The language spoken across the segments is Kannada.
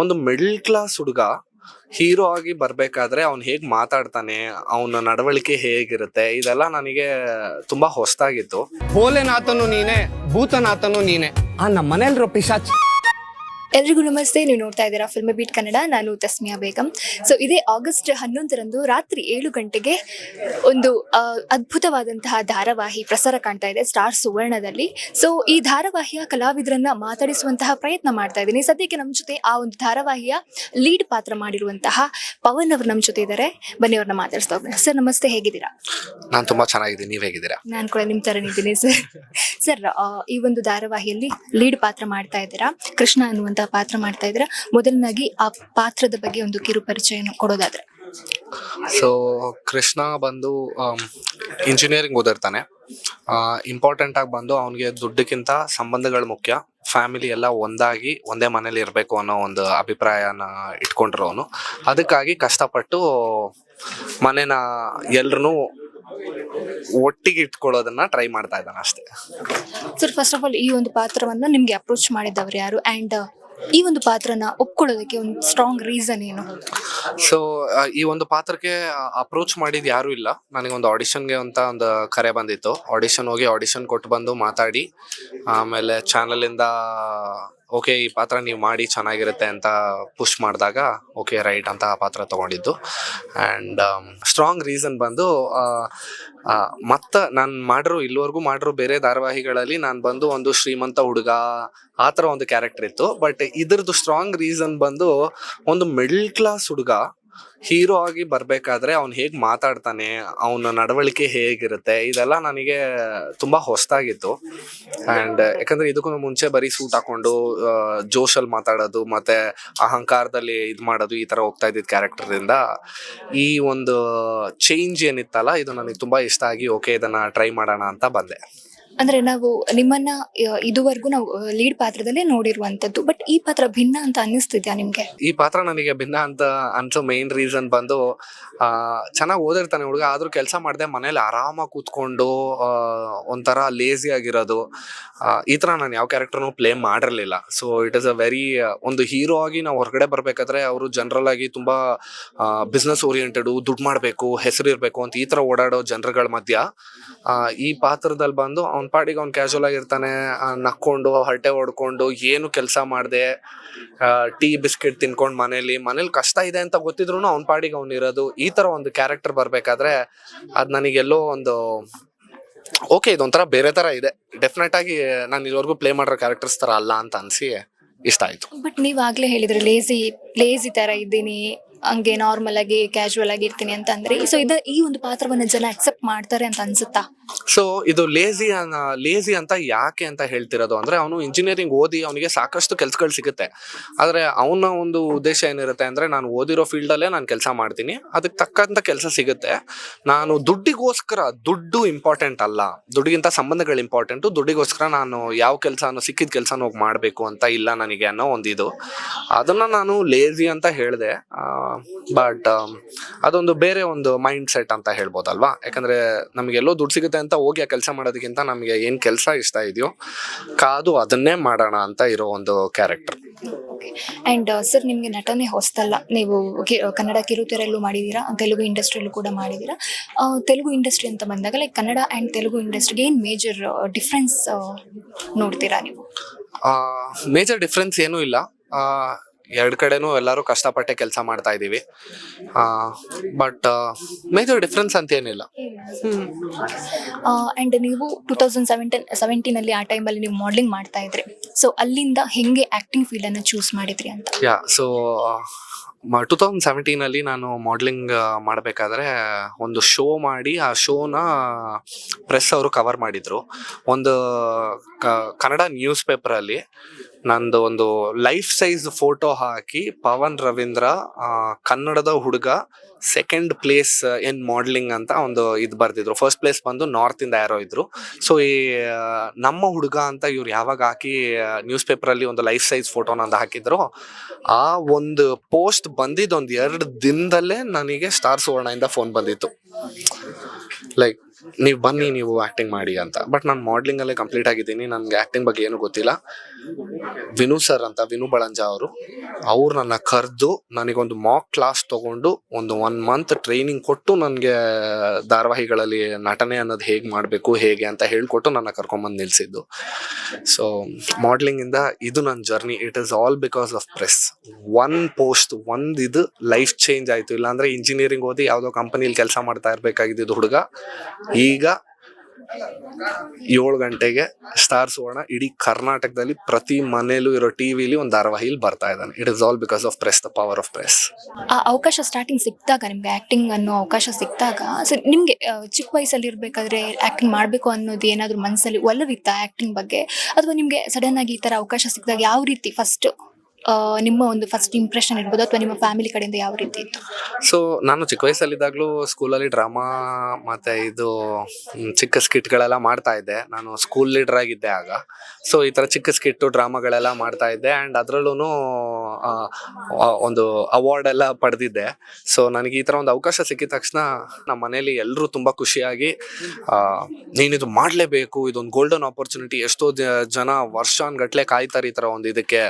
ಒಂದು ಮಿಡಲ್ ಕ್ಲಾಸ್ ಹುಡುಗ ಹೀರೋ ಆಗಿ ಬರ್ಬೇಕಾದ್ರೆ ಅವ್ನ್ ಹೇಗ್ ಮಾತಾಡ್ತಾನೆ, ಅವನ ನಡವಳಿಕೆ ಹೇಗಿರುತ್ತೆ, ಇದೆಲ್ಲ ನನಗೆ ತುಂಬಾ ಹೊಸದಾಗಿತ್ತು. ಭೋಲೆನಾಥನು ನೀನೆ, ಭೂತನಾಥನು ನೀನೆ. ಆ ನಮ್ಮ ಮನೇಲಿರೋ ಪಿಶಾಚ್ ಎಲ್ರಿಗೂ ನಮಸ್ತೆ ನೀವು ನೋಡ್ತಾ ಇದ್ದೀರಾ ಫಿಲ್ಮ್ ಬೀಟ್ ಕನ್ನಡ ನಾನು ತಸ್ಮಿಯಾ ಬೇಗಂ. ಸೊ ಇದೇ ಆಗಸ್ಟ್ ಹನ್ನೊಂದರಂದು ರಾತ್ರಿ ಏಳು ಗಂಟೆಗೆ ಒಂದು ಅದ್ಭುತವಾದಂತಹ ಧಾರಾವಾಹಿ ಪ್ರಸಾರ ಕಾಣ್ತಾ ಇದೆ ಸ್ಟಾರ್ ಸುವರ್ಣದಲ್ಲಿ. ಸೊ ಈ ಧಾರಾವಾಹಿಯ ಕಲಾವಿದರನ್ನ ಮಾತಾಡಿಸುವಂತಹ ಪ್ರಯತ್ನ ಮಾಡ್ತಾ ಇದ್ದೀನಿ. ಸದ್ಯಕ್ಕೆ ನಮ್ಮ ಜೊತೆ ಆ ಒಂದು ಧಾರಾವಾಹಿಯ ಲೀಡ್ ಪಾತ್ರ ಮಾಡಿರುವಂತಹ ಪವನ್ ಅವರು ನಮ್ಮ ಜೊತೆ ಇದ್ದಾರೆ. ಬನ್ನಿ ಅವ್ರನ್ನ ಮಾತಾಡಿಸ್ತಾ ಹೋಗೋಣ. ಸರ್ ನಮಸ್ತೆ ಹೇಗಿದ್ದೀರಾ? ನಾನು ತುಂಬಾ ಚೆನ್ನಾಗಿದ್ದೀನಿ. ನೀವ್ ಹೇಗಿದ್ದೀರಾ? ನಾನು ಕೂಡ ನಿಮ್ಮ ತರ ಇದ್ದೀನಿ ಸರ್ ಸರ್ ಈ ಒಂದು ಧಾರಾವಾಹಿಯಲ್ಲಿ ಲೀಡ್ ಪಾತ್ರ ಮಾಡ್ತಾ ಇದ್ದೀರಾ. ಕೃಷ್ಣ ಪಾತ್ರ ಮಾಡ್ತಾ ಇದ್ರೆ ಮೊದಲನಾಗಿ ಆ ಪಾತ್ರದ ಬಗ್ಗೆ ಒಂದು ಕಿರು ಪರಿಚಯ ಕೊಡೋದಾದ್ರೆ. ಸೊ ಕೃಷ್ಣ ಬಂದು ಇಂಜಿನಿಯರಿಂಗ್ ಓದಿರ್ತಾನೆ. ಇಂಪಾರ್ಟೆಂಟ್ ಆಗಿ ಬಂದು ಅವನಿಗೆ ದುಡ್ಡಕ್ಕಿಂತ ಸಂಬಂಧಗಳು ಮುಖ್ಯ. ಫ್ಯಾಮಿಲಿ ಎಲ್ಲ ಒಂದಾಗಿ ಒಂದೇ ಮನೇಲಿ ಇರಬೇಕು ಅನ್ನೋ ಒಂದು ಅಭಿಪ್ರಾಯನ ಇಟ್ಕೊಂಡ್ರು ಅವನು. ಅದಕ್ಕಾಗಿ ಕಷ್ಟಪಟ್ಟು ಮನೇನ ಎಲ್ರೂ ಒಟ್ಟಿಗೆ ಇಟ್ಕೊಳ್ಳೋದನ್ನ ಟ್ರೈ ಮಾಡ್ತಾ ಇದ್ದಾನೆ ಅಷ್ಟೇ. ಸರ್ ಫಸ್ಟ್ ಆಫ್ ಆಲ್ ಈ ಒಂದು ಪಾತ್ರವನ್ನ ನಿಮ್ಗೆ ಅಪ್ರೋಚ್ ಮಾಡಿದವರು ಯಾರು? ಅಂಡ್ ಈ ಒಂದು ಪಾತ್ರನ ಒಪ್ಕೊಳ್ಳೋದಕ್ಕೆ ಒಂದು ಸ್ಟ್ರಾಂಗ್ ರೀಸನ್ ಏನು? ಸೊ ಈ ಒಂದು ಪಾತ್ರಕ್ಕೆ ಅಪ್ರೋಚ್ ಮಾಡಿದ್ ಯಾರು ಇಲ್ಲ. ನನಗೆ ಒಂದು ಆಡಿಷನ್ಗೆ ಅಂತ ಒಂದು ಕರೆ ಬಂದಿತ್ತು. ಆಡಿಷನ್ ಹೋಗಿ ಆಡಿಷನ್ ಕೊಟ್ಟು ಬಂದು ಮಾತಾಡಿ, ಆಮೇಲೆ ಚಾನಲ್ ಇಂದ ಓಕೆ ಈ ಪಾತ್ರ ನೀವು ಮಾಡಿ, ಚೆನ್ನಾಗಿರುತ್ತೆ ಅಂತ ಪುಷ್ ಮಾಡಿದಾಗ ಓಕೆ ರೈಟ್ ಅಂತ ಆ ಪಾತ್ರ ತಗೊಂಡಿದ್ದು. ಆ್ಯಂಡ್ ಸ್ಟ್ರಾಂಗ್ ರೀಸನ್ ಬಂದು ಮತ್ತು ನಾನು ಮಾಡಿರೋ, ಇಲ್ಲಿವರೆಗೂ ಮಾಡಿರೋ ಬೇರೆ ಧಾರಾವಾಹಿಗಳಲ್ಲಿ ನಾನು ಬಂದು ಒಂದು ಶ್ರೀಮಂತ ಹುಡುಗ ಆ ಥರ ಒಂದು ಕ್ಯಾರೆಕ್ಟರ್ ಇತ್ತು. ಬಟ್ ಇದ್ರದ್ದು ಸ್ಟ್ರಾಂಗ್ ರೀಸನ್ ಬಂದು ಒಂದು ಮಿಡ್ಲ್ ಕ್ಲಾಸ್ ಹುಡುಗ ಹೀರೋ ಆಗಿ ಬರ್ಬೇಕಾದ್ರೆ ಅವ್ನು ಹೇಗ್ ಮಾತಾಡ್ತಾನೆ, ಅವನ ನಡವಳಿಕೆ ಹೇಗಿರುತ್ತೆ, ಇದೆಲ್ಲ ನನಗೆ ತುಂಬಾ ಹೊಸದಾಗಿತ್ತು. ಅಂಡ್ ಯಾಕಂದ್ರೆ ಇದಕ್ಕೂ ಮುಂಚೆ ಬರೀ ಸೂಟ್ ಹಾಕೊಂಡು ಜೋಶಲ್ಲಿ ಮಾತಾಡೋದು, ಮತ್ತೆ ಅಹಂಕಾರದಲ್ಲಿ ಇದ್ ಮಾಡೋದು ಈ ತರ ಹೋಗ್ತಾ ಇದ್ದಿದ್ ಕ್ಯಾರೆಕ್ಟರ್ ಇಂದ ಈ ಒಂದು ಚೇಂಜ್ ಏನಿತ್ತಲ್ಲ, ಇದು ನನಗೆ ತುಂಬಾ ಇಷ್ಟ ಆಗಿ ಓಕೆ ಇದನ್ನ ಟ್ರೈ ಮಾಡೋಣ ಅಂತ ಬಂದೆ. ಅಂದ್ರೆ ನಾವು ನಿಮ್ಮನ್ನ ಇದುವರೆಗೂ ನಾವು ಲೀಡ್ ಪಾತ್ರದಲ್ಲೇ ನೋಡಿರುವಂತದ್ದು ಬಟ್ ಈ ಪಾತ್ರ ಭಿನ್ನ ಅಂತ ಅನ್ನಿಸ್ತಿದ್ಯಾ ನಿಮ್ಗೆ? ಈ ಪಾತ್ರ ನನಗೆ ಭಿನ್ನ ಅಂತ ಅನ್ಸೋ ಮೇನ್ ರೀಸನ್ ಬಂದು ಚೆನ್ನಾಗಿ ಓದಿರ್ತಾನೆ ಹುಡುಗ, ಆದ್ರೂ ಕೆಲಸ ಮಾಡದೆ ಮನೇಲಿ ಆರಾಮಾಗಿ ಕೂತ್ಕೊಂಡು ಒಂಥರ ಲೇಸಿ ಆಗಿರೋದು. ಈ ತರ ನಾನು ಯಾವ ಕ್ಯಾರೆಕ್ಟರ್ನು ಪ್ಲೇ ಮಾಡಿರಲಿಲ್ಲ. So it is a very ಒಂದು ಹೀರೋ ಆಗಿ ನಾವು ಹೊರಗಡೆ ಬರ್ಬೇಕಾದ್ರೆ ಅವರು ಜನರಲ್ ಆಗಿ ತುಂಬಾ ಬಿಸ್ನೆಸ್ ಓರಿಯೆಂಟೆಡ್ ದುಡ್ಡು ಮಾಡಬೇಕು, ಹೆಸರು ಇರಬೇಕು ಅಂತ ಈ ತರ ಓಡಾಡೋ ಜನರುಗಳ ಮಧ್ಯ ಈ ಪಾತ್ರದಲ್ಲಿ ಬಂದು ಅವ್ನ ಪಾಡಿಗೆ ಅವ್ನು ಕ್ಯಾಶುವಲ್ ಆಗಿರ್ತಾನೆ ನಕ್ಕೊಂಡು ಹರಟೆ ಹೊಡ್ಕೊಂಡು, ಏನು ಕೆಲಸ ಮಾಡದೆ ಟೀ, ಬಿಸ್ಕೆಟ್ ತಿನ್ಕೊಂಡು ಮನೇಲಿ ಮನೇಲಿ ಕಷ್ಟ ಇದೆ ಅಂತ ಗೊತ್ತಿದ್ರು ಅವ್ನ ಪಾಡಿಗೆ ಅವ್ನು ಇರೋದು. ಈ ತರ ಒಂದು ಕ್ಯಾರೆಕ್ಟರ್ ಬರ್ಬೇಕಾದ್ರೆ ಅದ್ ನನಗೆಲ್ಲೋ ಒಂದು ಓಕೆ ಇದೊಂಥರ ಬೇರೆ ತರ ಇದೆ. ಡೆಫಿನೆಟ್ ಆಗಿ ನಾನು ಇಲ್ಲಿವರೆಗೂ ಪ್ಲೇ ಮಾಡಿರೋ ಕ್ಯಾರೆಕ್ಟರ್ಸ್ ತರ ಅಲ್ಲ ಅಂತ ಅನ್ಸಿ ಇಷ್ಟ ಆಯ್ತು. ಬಟ್ ನೀವ್ ಆಗ್ಲೇ ಹೇಳಿದ್ರೆ ಲೇಸಿ ಲೇಸಿ ತರ ಇದ್ದೀನಿ, ಹಂಗೆ ನಾರ್ಮಲ್ ಆಗಿ ಕ್ಯಾಶುವಲ್ ಆಗಿ ಇರ್ತೀನಿ ಅಂತ ಅಂದ್ರೆ ಇದ ಈ ಒಂದು ಪಾತ್ರವನ್ನ ಜನ ಮಾಡ್ತಾರೆ ಅಂತ ಅನ್ಸುತ್ತಾ? ಸೊ ಇದು ಲೇಜಿ ಲೇಜಿ ಅಂತ ಯಾಕೆ ಅಂತ ಹೇಳ್ತಿರೋದು ಅಂದ್ರೆ ಅವನು ಇಂಜಿನಿಯರಿಂಗ್ ಓದಿ ಅವನಿಗೆ ಸಾಕಷ್ಟು ಕೆಲ್ಸಗಳು ಸಿಗುತ್ತೆ. ಆದ್ರೆ ಅವನ ಒಂದು ಉದ್ದೇಶ ಏನಿರುತ್ತೆ ಅಂದ್ರೆ ನಾನು ಓದಿರೋ ಫೀಲ್ಡ್ ಅಲ್ಲೇ ನಾನು ಕೆಲಸ ಮಾಡ್ತೀನಿ. ಅದಕ್ಕೆ ತಕ್ಕಂತ ಕೆಲಸ ಸಿಗುತ್ತೆ. ನಾನು ದುಡ್ಡಿಗೋಸ್ಕರ ದುಡ್ಡು ಇಂಪಾರ್ಟೆಂಟ್ ಅಲ್ಲ. ದುಡ್ಡಿಗಿಂತ ಸಂಬಂಧಗಳು ಇಂಪಾರ್ಟೆಂಟ್ ದುಡ್ಡಿಗೋಸ್ಕರ ನಾನು ಯಾವ ಕೆಲಸ ಸಿಕ್ಕಿದ ಕೆಲಸ ಹೋಗಿ ಮಾಡಬೇಕು ಅಂತ ಇಲ್ಲ ನನಗೆ ಅನ್ನೋ ಒಂದು ಇದು. ಅದನ್ನ ನಾನು ಲೇಜಿ ಅಂತ ಹೇಳಿದೆ. ಬಟ್ ಅದೊಂದು ಬೇರೆ ಒಂದು ಮೈಂಡ್ ಸೆಟ್ ಅಂತ ಹೇಳ್ಬೋದಲ್ವಾ? ಯಾಕಂದ್ರೆ ನಮ್ಗೆ ಎಲ್ಲೋ ದುಡ್ಡು ಸಿಗುತ್ತೆ ಅಂತ ಹೋಗಿ ಆ ಕೆಲಸ ಮಾಡೋದಕ್ಕಿಂತ ನಮಗೆ ಏನ್ ಕೆಲಸ ಇಷ್ಟ ಇದೆಯೋ ಕಾದು ಅದನ್ನೇ ಮಾಡೋಣ ಅಂತ ಇರೋ ಒಂದು ಕ್ಯಾರೆಕ್ಟರ್ ಅಂಡ್ ಸರ್ ನಿಮ್ಗೆ ನಟನೆ ಹೊಸ್ತಲ್ಲ ನೀವು ಕನ್ನಡ ಕಿರುತೆರೆಯಲ್ಲೂ ಮಾಡಿದ್ದೀರಾ? ತೆಲುಗು ಇಂಡಸ್ಟ್ರಿಯಲ್ಲೂ ಕೂಡ ಮಾಡಿದೀರಾ ತೆಲುಗು ಇಂಡಸ್ಟ್ರಿ ಅಂತ ಬಂದಾಗ ಲೈಕ್ ಕನ್ನಡ ಅಂಡ್ ತೆಲುಗು ಇಂಡಸ್ಟ್ರಿಗೆ ಏನು ಮೇಜರ್ ಡಿಫ್ರೆನ್ಸ್ ನೋಡ್ತೀರಾ ನೀವು? ಮೇಜರ್ ಡಿಫ್ರೆನ್ಸ್ ಏನೂ ಇಲ್ಲ. ಎರಡು ಕಡೆನೂ ಎಲ್ಲರೂ ಕಷ್ಟಪಟ್ಟೆ ಕೆಲಸ ಮಾಡ್ತಾ ಇದ್ದೀವಿ. ಬಟ್ ಮೇಜರ್ ಡಿಫ್ರೆನ್ಸ್ ಅಂತ ಏನಿಲ್ಲ ಅಂಡ್ ನೀವು ಟೂ ತೌಸಂಡ್ ಸೆವೆಂಟೀನ್ ಸೆವೆಂಟೀನಲ್ಲಿ ಆ ಟೈಮಲ್ಲಿ ನೀವು ಮಾಡಲಿಂಗ್ ಮಾಡ್ತಾ ಇದ್ರಿ. ಸೊ ಅಲ್ಲಿಂದ ಹೆಂಗೆ ಆ್ಯಕ್ಟಿಂಗ್ ಫೀಲ್ಡ್ ಅನ್ನ ಚೂಸ್ ಮಾಡಿದ್ರಿ ಅಂತ? ಯಾ ಸೊ ಟೂ ತೌಸಂಡ್ ಸೆವೆಂಟೀನಲ್ಲಿ ನಾನು ಮಾಡ್ಲಿಂಗ್ ಮಾಡಬೇಕಾದ್ರೆ ಒಂದು ಶೋ ಮಾಡಿ ಆ ಶೋನ ಪ್ರೆಸ್ ಅವರು ಕವರ್ ಮಾಡಿದ್ರು. ಒಂದು ಕನ್ನಡ ನ್ಯೂಸ್ ಪೇಪರಲ್ಲಿ ನಂದು ಒಂದು ಲೈಫ್ ಸೈಜ್ ಫೋಟೋ ಹಾಕಿ ಪವನ್ ರವೀಂದ್ರ ಕನ್ನಡದ ಹುಡುಗ ಸೆಕೆಂಡ್ ಪ್ಲೇಸ್ ಇನ್ ಮಾಡ್ಲಿಂಗ್ ಅಂತ ಒಂದು ಇದು ಬರ್ದಿದ್ರು. ಫಸ್ಟ್ ಪ್ಲೇಸ್ ಬಂದು ನಾರ್ತ್ ಇಂದ ಯಾರೋ ಇದ್ರು. ಸೊ ಈ ನಮ್ಮ ಹುಡುಗ ಅಂತ ಇವ್ರು ಯಾವಾಗ ಹಾಕಿ ನ್ಯೂಸ್ ಪೇಪರಲ್ಲಿ ಒಂದು ಲೈಫ್ ಸೈಜ್ ಫೋಟೋನ ಅಂತ ಹಾಕಿದ್ರು, ಆ ಒಂದು ಪೋಸ್ಟ್ ಬಂದಿದ್ದು ಒಂದು ಎರಡು ದಿನದಲ್ಲೇ ನನಗೆ ಸ್ಟಾರ್ ಸುವರ್ಣ ಇಂದ ಫೋನ್ ಬಂದಿತ್ತು. ಲೈಕ್ ನೀವು ಬನ್ನಿ, ನೀವು ಆಕ್ಟಿಂಗ್ ಮಾಡಿ ಅಂತ. ಬಟ್ ನಾನು ಮಾಡ್ಲಿಂಗಲ್ಲೇ ಕಂಪ್ಲೀಟ್ ಆಗಿದ್ದೀನಿ. ನನಗೆ ಆಕ್ಟಿಂಗ್ ಬಗ್ಗೆ ಏನು ಗೊತ್ತಿಲ್ಲ. ವಿನು ಸರ್ ಅಂತ, ವಿನು ಬಳಂಜ ಅವರು. ಅವ್ರು ನನ್ನ ಕರೆದು ನನಗೊಂದು ಮಾಕ್ ಕ್ಲಾಸ್ ತಗೊಂಡು ಒಂದು ಒನ್ ಮಂತ್ ಟ್ರೈನಿಂಗ್ ಕೊಟ್ಟು ನನಗೆ, ಧಾರಾವಾಹಿಗಳಲ್ಲಿ ನಟನೆ ಅನ್ನೋದು ಹೇಗೆ ಮಾಡಬೇಕು, ಹೇಗೆ ಅಂತ ಹೇಳ್ಕೊಟ್ಟು ನನ್ನ ಕರ್ಕೊಂಬಂದು ನಿಲ್ಸಿದ್ದು. ಸೊ ಮಾಡ್ಲಿಂಗಿಂದ ಇದು ನನ್ನ journey it is all because of press one post ಒಂದು ಇದು ಲೈಫ್ ಚೇಂಜ್ ಆಯಿತು. ಇಲ್ಲಾಂದ್ರೆ ಇಂಜಿನಿಯರಿಂಗ್ ಓದಿ ಯಾವುದೋ ಕಂಪನಿಲಿ ಕೆಲಸ ಮಾಡ್ತಾ ಇರಬೇಕಾಗಿದ್ದು ಹುಡುಗ ಈಗ ಏಳು ಗಂಟೆಗೆ ಸ್ಟಾರ್ ಸುವರ್ಣ ಇಡೀ ಕರ್ನಾಟಕದಲ್ಲಿ ಪ್ರತಿ ಮನೆಯಲ್ಲೂ ಇರೋ ಟಿವಿಲಿ ಒಂದು ಧಾರಾವಾಹಿಲಿ ಬರ್ತಾ ಇದ್ದಾನೆ. It is all because of press the power of press ಆ ಅವಕಾಶ ಸ್ಟಾರ್ಟಿಂಗ್ ಸಿಕ್ಕಿದಾಗ ನಿಮ್ಗೆ ಆಕ್ಟಿಂಗ್ ಅನ್ನೋ ಅವಕಾಶ ಸಿಕ್ಕಿದಾಗ ನಿಮ್ಗೆ ಚಿಕ್ಕ ವಯಸ್ಸಲ್ಲಿ ಇರ್ಬೇಕಾದ್ರೆ ಆಕ್ಟಿಂಗ್ ಮಾಡಬೇಕು ಅನ್ನೋದು ಏನಾದರೂ ಮನಸ್ಸಲ್ಲಿ ಒಲವಿತ್ತಾ ಆಕ್ಟಿಂಗ್ ಬಗ್ಗೆ? ಅಥವಾ ನಿಮ್ಗೆ ಸಡನ್ ಆಗಿ ಈ ತರ ಅವಕಾಶ ಸಿಕ್ಕಿದಾಗ ಯಾವ ರೀತಿ ಫಸ್ಟ್ ನಿಮ್ಮ ಒಂದು ಫಸ್ಟ್ ಇಂಪ್ರೆಷನ್ ಇರ್ಬೋದು ಅಥವಾ ನಿಮ್ಮ ಫ್ಯಾಮಿಲಿ ಕಡೆಯಿಂದ ಯಾವ ರೀತಿ ಇತ್ತು? ಸೊ ನಾನು ಚಿಕ್ಕ ವಯಸ್ಸಲ್ಲಿದ್ದಾಗಲೂ ಸ್ಕೂಲಲ್ಲಿ ಡ್ರಾಮಾ ಮತ್ತೆ ಇದು ಚಿಕ್ಕ ಸ್ಕಿಟ್ಗಳೆಲ್ಲ ಮಾಡ್ತಾ ಇದ್ದೆ. ನಾನು ಸ್ಕೂಲ್ ಲೀಡರ್ ಆಗಿದ್ದೆ ಆಗ. ಸೊ ಈ ಥರ ಚಿಕ್ಕ ಸ್ಕಿಟ್ಟು ಡ್ರಾಮಾಗಳೆಲ್ಲ ಮಾಡ್ತಾ ಇದ್ದೆ. ಆ್ಯಂಡ್ ಅದರಲ್ಲೂ ಒಂದು ಅವಾರ್ಡ್ ಎಲ್ಲ ಪಡೆದಿದ್ದೆ. ಸೊ ನನಗೆ ಈ ಥರ ಒಂದು ಅವಕಾಶ ಸಿಕ್ಕಿದ ತಕ್ಷಣ ನಮ್ಮ ಮನೇಲಿ ಎಲ್ಲರೂ ತುಂಬ ಖುಷಿಯಾಗಿ ನೀನಿದು ಮಾಡಲೇಬೇಕು, ಇದೊಂದು ಗೋಲ್ಡನ್ ಆಪರ್ಚುನಿಟಿ ಎಷ್ಟೋ ಜನ ವರ್ಷಾನ್ ವರ್ಷಾನ್ಗಟ್ಲೆ ಕಾಯ್ತಾರೆ ಈ ಥರ ಒಂದು ಇದಕ್ಕೆ.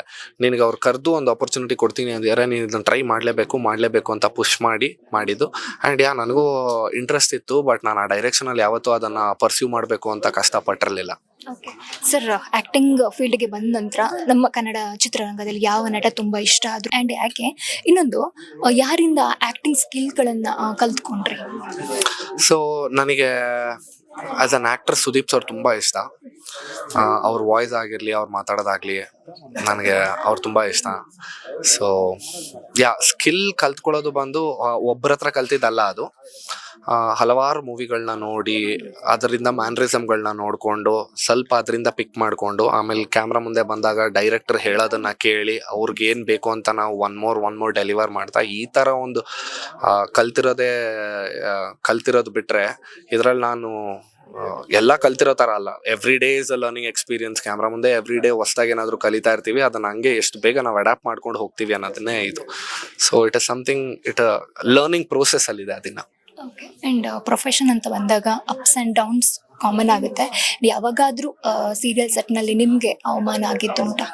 ನಿನಗೆ ಅವ್ರು ಕರೆದು ಒಂದು ಆಪರ್ಚುನಿಟಿ ಕೊಡ್ತೀನಿ ಅಂದಿದ್ದಾರೆ ನೀನು ಇದನ್ನ ಟ್ರೈ ಮಾಡಲೇಬೇಕು ಮಾಡಲೇಬೇಕು ಅಂತ ಪುಷ್ ಮಾಡಿ ಮಾಡಿದ್ದು. ಆ್ಯಂಡ್ ಯಾ ನನಗೂ ಇಂಟ್ರೆಸ್ಟ್ ಇತ್ತು ಬಟ್ ನಾನು ಆ ಡೈರೆಕ್ಷನಲ್ಲಿ ಯಾವತ್ತೂ ಅದನ್ನು ಪರ್ಸ್ಯೂ ಮಾಡಬೇಕು ಅಂತ ಕಷ್ಟಪಟ್ಟಿರಲಿಲ್ಲ. ಸರ್ ಆಕ್ಟಿಂಗ್ ಫೀಲ್ಡ್ಗೆ ಬಂದ ನಂತರ ನಮ್ಮ ಕನ್ನಡ ಚಿತ್ರರಂಗದಲ್ಲಿ ಯಾವ ನಟ ತುಂಬಾ ಇಷ್ಟ ಆದ್ರು? ಅಂಡ್ ಯಾಕೆ? ಇನ್ನೊಂದು ಯಾರಿಂದ ಆಕ್ಟಿಂಗ್ ಸ್ಕಿಲ್ಗಳನ್ನು ಕಲ್ತ್ಕೊಂಡ್ರಿ? ಸೊ ನನಗೆ as an actor Sudeep sir ತುಂಬ ಇಷ್ಟ. ಅವ್ರ ವಾಯ್ಸ್ ಆಗಿರಲಿ, ಅವ್ರು ಮಾತಾಡೋದಾಗಲಿ ನನಗೆ ಅವ್ರು ತುಂಬ ಇಷ್ಟ. ಸೊ ಯಾ ಸ್ಕಿಲ್ ಕಲ್ತ್ಕೊಳ್ಳೋದು ಬಂದು ಒಬ್ಬರ ಹತ್ರ ಕಲ್ತಿದ್ದಲ್ಲ ಅದು. ಹಲವಾರು ಮೂವಿಗಳನ್ನ ನೋಡಿ, ಅದರಿಂದ ಮ್ಯಾನ್ರಿಸಮ್ಗಳನ್ನ ನೋಡಿಕೊಂಡು, ಸ್ವಲ್ಪ ಅದರಿಂದ ಪಿಕ್ ಮಾಡಿಕೊಂಡು, ಆಮೇಲೆ ಕ್ಯಾಮ್ರಾ ಮುಂದೆ ಬಂದಾಗ ಡೈರೆಕ್ಟರ್ ಹೇಳೋದನ್ನ ಕೇಳಿ ಅವ್ರಿಗೆ ಏನು ಬೇಕು ಅಂತ ನಾವು one more one more deliver ಮಾಡ್ತಾ, ಈ ಥರ ಒಂದು ಕಲ್ತಿರೋದೇ ಕಲ್ತಿರೋದು ಬಿಟ್ಟರೆ ಇದರಲ್ಲಿ ನಾನು ಎಲ್ಲ ಕಲ್ತಿರೋ ಥರ ಅಲ್ಲ. Every day is a learning experience camera ಮುಂದೆ ಎವ್ರಿ ಡೇ ಹೊಸ್ದಾಗಿ ಏನಾದರೂ ಕಲಿತಾ ಇರ್ತೀವಿ, ಅದನ್ನ ಹಂಗೆ ಎಷ್ಟು ಬೇಗ ನಾವು ಅಡಾಪ್ಟ್ ಮಾಡ್ಕೊಂಡು ಹೋಗ್ತೀವಿ ಅನ್ನೋದನ್ನೇ ಇದು. So it is something it learning process ಅಲ್ಲಿದೆ ಅದನ್ನ. ಅಂಡ್ ಪ್ರೊಫೆಷನ್ ಅಂತ ಬಂದಾಗ ಅಪ್ಸ್ ಆ್ಯಂಡ್ ಡೌನ್ಸ್ ಕಾಮನ್ ಆಗುತ್ತೆ. ಯಾವಾಗಾದರೂ ಸೀರಿಯಲ್ ಸೆಟ್ನಲ್ಲಿ ನಿಮಗೆ ಅವಮಾನ ಆಗಿದ್ದುಂಟಾ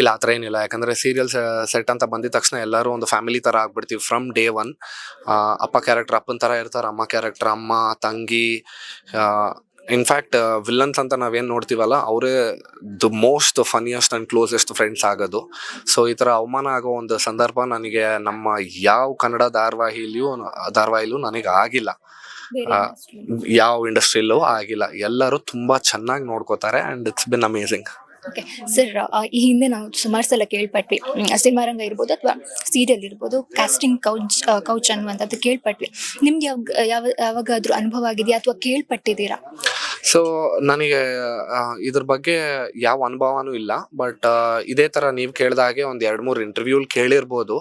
ಇಲ್ಲ, ಆ ಥರ ಏನಿಲ್ಲ. ಯಾಕಂದರೆ ಸೀರಿಯಲ್ ಸೆಟ್ ಅಂತ ಬಂದಿದ ತಕ್ಷಣ ಎಲ್ಲರೂ ಒಂದು ಫ್ಯಾಮಿಲಿ ಥರ ಆಗ್ಬಿಡ್ತೀವಿ ಫ್ರಮ್ ಡೇ ಒನ್ ಅಪ್ಪ ಕ್ಯಾರೆಕ್ಟರ್ ಅಪ್ಪನ ಥರ ಇರ್ತಾರೆ, ಅಮ್ಮ ಕ್ಯಾರೆಕ್ಟರ್ ಅಮ್ಮ, ತಂಗಿ ಇನ್ಫ್ಯಾಕ್ಟ್ ವಿಲ್ಲನ್ಸ್ ಅಂತ ನಾವೇನು ನೋಡ್ತೀವಲ್ಲ ಅವರೇ the most funniest and closest friends ಆಗೋದು. ಸೊ ಈ ಥರ ಅವಮಾನ ಆಗೋ ಒಂದು ಸಂದರ್ಭ ನನಗೆ ನಮ್ಮ ಯಾವ ಕನ್ನಡ ಧಾರಾವಾಹಿಲಿಯೂ ಧಾರಾವಾಹಿಲೂ ನನಗೆ ಆಗಿಲ್ಲ? ಯಾವ ಇಂಡಸ್ಟ್ರಿಯಲ್ಲೂ ಆಗಿಲ್ಲ. ಎಲ್ಲರೂ ತುಂಬ ಚೆನ್ನಾಗಿ ನೋಡ್ಕೋತಾರೆ and it's been amazing okay sir ಈ ಹಿಂದೆ ನಾವು ಸುಮಾರು ಸಲ ಕೇಳ್ಪಟ್ವಿ. ಮ್, ಸಿನಿಮಾ ರಂಗ ಇರ್ಬೋದು ಅಥವಾ ಸೀರಿಯಲ್ ಇರ್ಬೋದು ಕಾಸ್ಟಿಂಗ್ ಕೌಚ್ ಕೌಚ್ ಅನ್ನುವಂಥದ್ದು ಕೇಳ್ಪಟ್ವಿ. ನಿಮ್ಗೆ ಯಾವ ಯಾವ ಯಾವಾಗಾದ್ರೂ ಅನುಭವ ಆಗಿದೆಯಾ ಅಥವಾ ಕೇಳ್ಪಟ್ಟಿದ್ದೀರಾ? ಸೊ ನನಗೆ ಇದ್ರ ಬಗ್ಗೆ ಯಾವ ಅನುಭವನೂ ಇಲ್ಲ. ಬಟ್ ಇದೇ ಥರ ನೀವು ಕೇಳಿದ ಹಾಗೆ ಒಂದು ಎರಡು ಮೂರು ಇಂಟರ್ವ್ಯೂಲ್ ಕೇಳಿರ್ಬೋದು.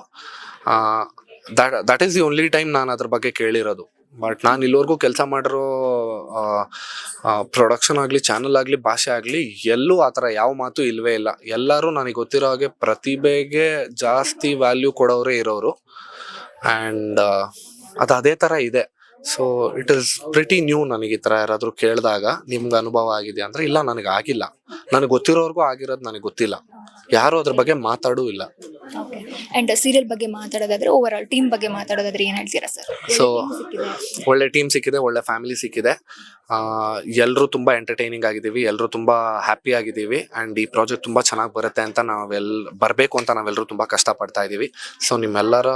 That is the only time ನಾನು ಅದ್ರ ಬಗ್ಗೆ ಕೇಳಿರೋದು. ಬಟ್ ನಾನು ಇಲ್ಲಿವರೆಗೂ ಕೆಲಸ ಮಾಡಿರೋ ಪ್ರೊಡಕ್ಷನ್ ಆಗಲಿ ಚಾನಲ್ ಆಗಲಿ, ಭಾಷೆ ಆಗಲಿ, ಎಲ್ಲೂ ಆ ಥರ ಯಾವ ಮಾತು ಇಲ್ಲವೇ ಇಲ್ಲ. ಎಲ್ಲರೂ ನನಗೆ ಗೊತ್ತಿರೋ ಹಾಗೆ ಪ್ರತಿಭೆಗೆ ಜಾಸ್ತಿ ವ್ಯಾಲ್ಯೂ ಕೊಡೋರೇ ಇರೋರು. ಆ್ಯಂಡ್ ಅದು ಅದೇ ಥರ ಇದೆ. So it is pretty new ನನಗೆ ಈ ಥರ ಯಾರಾದರೂ ಕೇಳಿದಾಗ ನಿಮ್ಗೆ ಅನುಭವ ಆಗಿದೆ ಅಂದರೆ ಇಲ್ಲ ನನಗೆ ಆಗಿಲ್ಲ. ನನಗೆ ಗೊತ್ತಿರೋರ್ಗೂ ಆಗಿರೋದು ನನಗೆ ಗೊತ್ತಿಲ್ಲ. ಯಾರು ಅದ್ರ ಬಗ್ಗೆ ಮಾತಾಡೂ ಇಲ್ಲ. ಅಂಡ್ ಸೀರಿಯಲ್ ಬಗ್ಗೆ ಮಾತಾಡೋದಾದ್ರೆ ಓವರ್ ಆಲ್ ಟೀಮ್ ಬಗ್ಗೆ ಮಾತಾಡೋದಾದ್ರೆ ಏನ್ ಹೇಳ್ತೀರಾ ಸರ್ ಸೊ ಒಳ್ಳೆ ಟೀಮ್ ಸಿಕ್ಕಿದೆ ಒಳ್ಳೆ ಫ್ಯಾಮಿಲಿ ಸಿಕ್ಕಿದೆ. ಎಲ್ಲರೂ ತುಂಬ ಎಂಟರ್ಟೈನಿಂಗ್ ಆಗಿದ್ದೀವಿ ಎಲ್ಲರೂ ತುಂಬ ಹ್ಯಾಪಿ ಆಗಿದ್ದೀವಿ. ಆ್ಯಂಡ್ ಈ ಪ್ರಾಜೆಕ್ಟ್ ತುಂಬ ಚೆನ್ನಾಗಿ ಬರುತ್ತೆ ಅಂತ ನಾವೆಲ್ ಬರಬೇಕು ಅಂತ ನಾವೆಲ್ಲರೂ ತುಂಬ ಕಷ್ಟಪಡ್ತಾ ಇದ್ದೀವಿ ಸೊ ನಿಮ್ಮೆಲ್ಲರ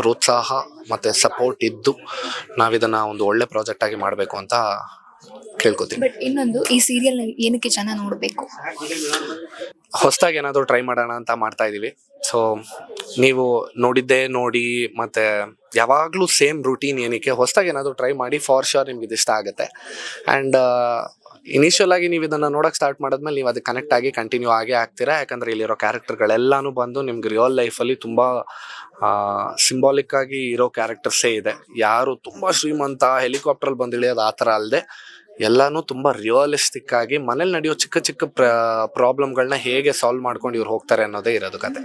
ಪ್ರೋತ್ಸಾಹ ಮತ್ತು ಸಪೋರ್ಟ್ ಇದ್ದು ನಾವಿದನ್ನು ಒಂದು ಒಳ್ಳೆ ಪ್ರಾಜೆಕ್ಟ್ ಆಗಿ ಮಾಡಬೇಕು ಅಂತ ಕೇಳ್ಕೊತೀನಿ. ಬಟ್ ಇನ್ನೊಂದು ಈ ಸೀರಿಯಲ್ ಏನಕ್ಕೆ ಜನ ನೋಡಬೇಕು? ಹೊಸದಾಗಿ ಏನಾದರೂ ಟ್ರೈ ಮಾಡೋಣ ಅಂತ ಮಾಡ್ತಾ ಇದ್ದೀವಿ ಸೊ ನೀವು ನೋಡಿದ್ದೇ ನೋಡಿ ಮತ್ತೆ ಯಾವಾಗಲೂ ಸೇಮ್ ರೂಟೀನ್ ಏನಕ್ಕೆ ಹೊಸದಾಗಿ ಏನಾದರೂ ಟ್ರೈ ಮಾಡಿ ಫಾರ್ ಶೋರ್ ನಿಮ್ಗೆ ಇಷ್ಟ ಆಗುತ್ತೆ. ಆ್ಯಂಡ್ ಇನಿಷಿಯಲ್ ಆಗಿ ನೀವು ಇದನ್ನ ನೋಡೋಕೆ ಸ್ಟಾರ್ಟ್ ಮಾಡಿದ್ಮೇಲೆ ನೀವು ಅದಕ್ಕೆ ಕನೆಕ್ಟ್ ಆಗಿ ಕಂಟಿನ್ಯೂ ಆಗೇ ಆಗ್ತೀರಾ? ಯಾಕಂದ್ರೆ ಇಲ್ಲಿರೋ ಕ್ಯಾರೆಕ್ಟರ್ಗಳೆಲ್ಲನೂ ಬಂದು ನಿಮ್ಗೆ ರಿಯಲ್ ಲೈಫಲ್ಲಿ ತುಂಬಾ ಸಿಂಬಾಲಿಕ್ ಆಗಿ ಇರೋ ಕ್ಯಾರೆಕ್ಟರ್ಸೇ ಇದೆ. ಯಾರು ತುಂಬಾ ಶ್ರೀಮಂತ ಹೆಲಿಕಾಪ್ಟ್ರಲ್ಲಿ ಬಂದು ಇಳಿಯೋದು ಆ ಥರ ಅಲ್ಲದೆ ಎಲ್ಲಾನು ತುಂಬಾ ರಿಯಲಿಸ್ಟಿಕ್ ಆಗಿ ಮನೇಲಿ ನಡೆಯೋ ಚಿಕ್ಕ ಚಿಕ್ಕ ಪ್ರಾಬ್ಲಮ್ಗಳನ್ನ ಹೇಗೆ ಸಾಲ್ವ್ ಮಾಡ್ಕೊಂಡು ಇವ್ರು ಹೋಗ್ತಾರೆ ಅನ್ನೋದೇ ಇರೋದು ಕತೆ.